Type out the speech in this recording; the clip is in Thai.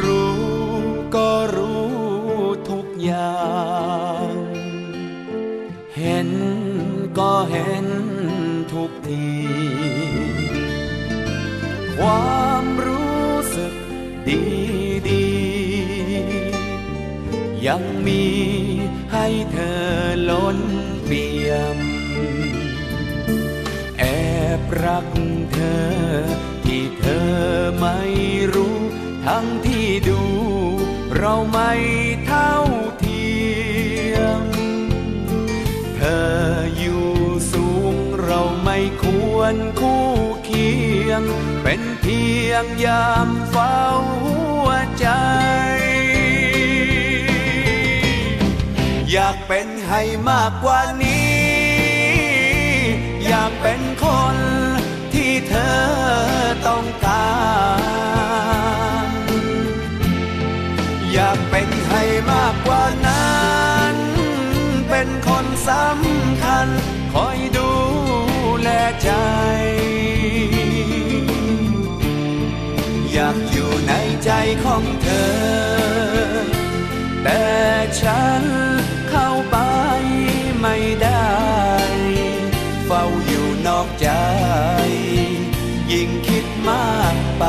รู้ก็รู้ทุกอย่าง เห็นก็เห็นทุกที ความรู้สึกดีดียังมีให้เธอล้นเปี่ยม แอบรักเธอ ทั้งที่ดูเราไม่เท่าเทียม เธออยู่สูงเราไม่ควรคู่เคียง เป็นเพียงยามเฝ้าหัวใจ อยากเป็นให้มากกว่านี้ ให้มากกว่านั้น เป็นคนสำคัญ คอยดูแลใจ อยากอยู่ในใจของเธอ แต่ฉันเข้าไปไม่ได้ เฝ้าอยู่นอกใจ ยิ่งคิดมากไป